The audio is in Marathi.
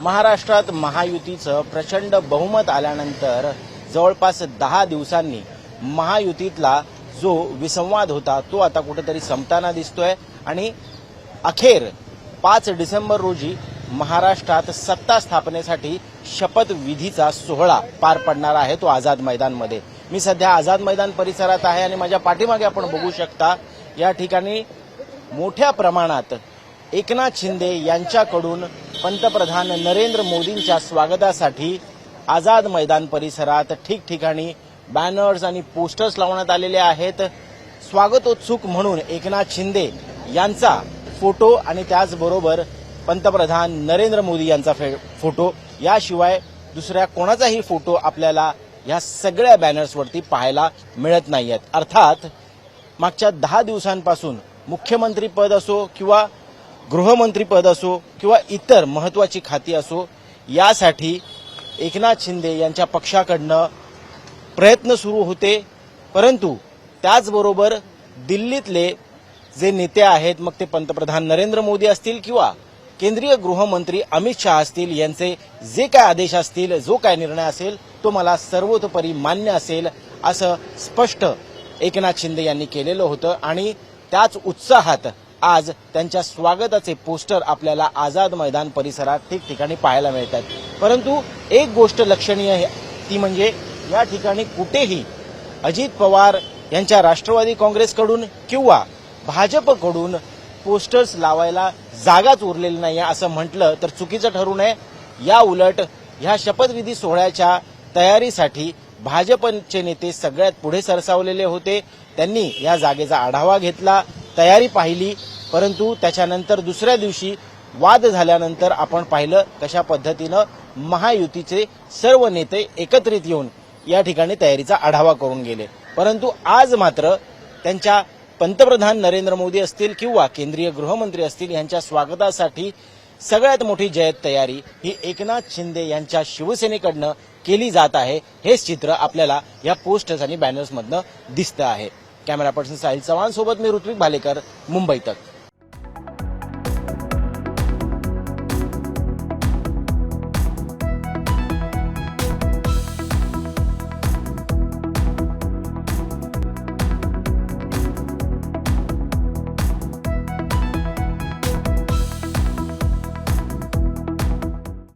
महाराष्ट्रात महायुतीचं प्रचंड बहुमत आल्यानंतर जवळपास दहा दिवसांनी महायुतीतला जो विसंवाद होता तो आता कुठेतरी संपताना दिसतोय. आणि अखेर पाच डिसेंबर रोजी महाराष्ट्रात सत्ता स्थापनेसाठी शपथविधीचा सोहळा पार पडणार आहे तो आझाद मैदानमध्ये. मी सध्या आझाद मैदान परिसरात आहे आणि माझ्या पाठीमागे आपण बघू शकता या ठिकाणी मोठ्या प्रमाणात एकनाथ शिंदे यांच्याकडून पंतप्रधान नरेंद्र मोदींच्या स्वागतासाठी आझाद मैदान परिसरात ठिकठिकाणी बॅनर्स आणि पोस्टर्स लावण्यात आलेले आहेत. स्वागतोत्सुक म्हणून एकनाथ शिंदे यांचा फोटो आणि त्याचबरोबर पंतप्रधान नरेंद्र मोदी यांचा फे- फोटो. याशिवाय दुसऱ्या कोणाचाही फोटो आपल्याला या सगळ्या बॅनर्सवरती पाहायला मिळत नाहीयेत. अर्थात मागच्या दहा दिवसांपासून मुख्यमंत्री पद असो किंवा गृहमंत्रीपद असो किंवा इतर महत्वाची खाती असो यासाठी एकनाथ शिंदे यांच्या पक्षाकडनं प्रयत्न सुरू होते. परंतु त्याचबरोबर दिल्लीतले जे नेते आहेत मग ते पंतप्रधान नरेंद्र मोदी असतील किंवा केंद्रीय गृहमंत्री अमित शहा असतील यांचे जे काय आदेश असतील जो काय निर्णय असेल तो मला सर्वतोपरी मान्य असेल असं स्पष्ट एकनाथ शिंदे यांनी केलेलं होतं. आणि त्याच उत्साहात आज त्यांच्या स्वागताचे पोस्टर आपल्याला आझाद मैदान परिसरात ठिकठिकाणी पाहायला मिळत आहेत परंतु एक गोष्ट लक्षणीय आहे ती म्हणजे या ठिकाणी कुठेही अजित पवार यांच्या राष्ट्रवादी काँग्रेसकडून किंवा भाजपकडून पोस्टर्स लावायला जागाच उरलेली नाही असं म्हटलं तर चुकीचं ठरू नये. या उलट ह्या शपथविधी सोहळ्याच्या तयारीसाठी भाजपचे नेते सगळ्यात पुढे सरसावलेले होते. त्यांनी या जागेचा आढावा घेतला. तयारी पाहिली परंतु त्याच्यानंतर दुसऱ्या दिवशी वाद झाल्यानंतर आपण पाहिलं कशा पद्धतीनं महायुतीचे सर्व नेते एकत्रित येऊन या ठिकाणी तयारीचा आढावा करून गेले. परंतु आज मात्र त्यांच्या पंतप्रधान नरेंद्र मोदी असतील किंवा केंद्रीय गृहमंत्री असतील यांच्या स्वागतासाठी सगळ्यात मोठी जयत तयारी ही एकनाथ शिंदे यांच्या शिवसेनेकडनं केली जात आहे. हेच चित्र आपल्याला या पोस्टर्स आणि बॅनर्समधनं दिसतं आहे. कॅमेरा पर्सन साहिल चव्हाण सोबत मी ऋत्विक भालेकर मुंबई तक.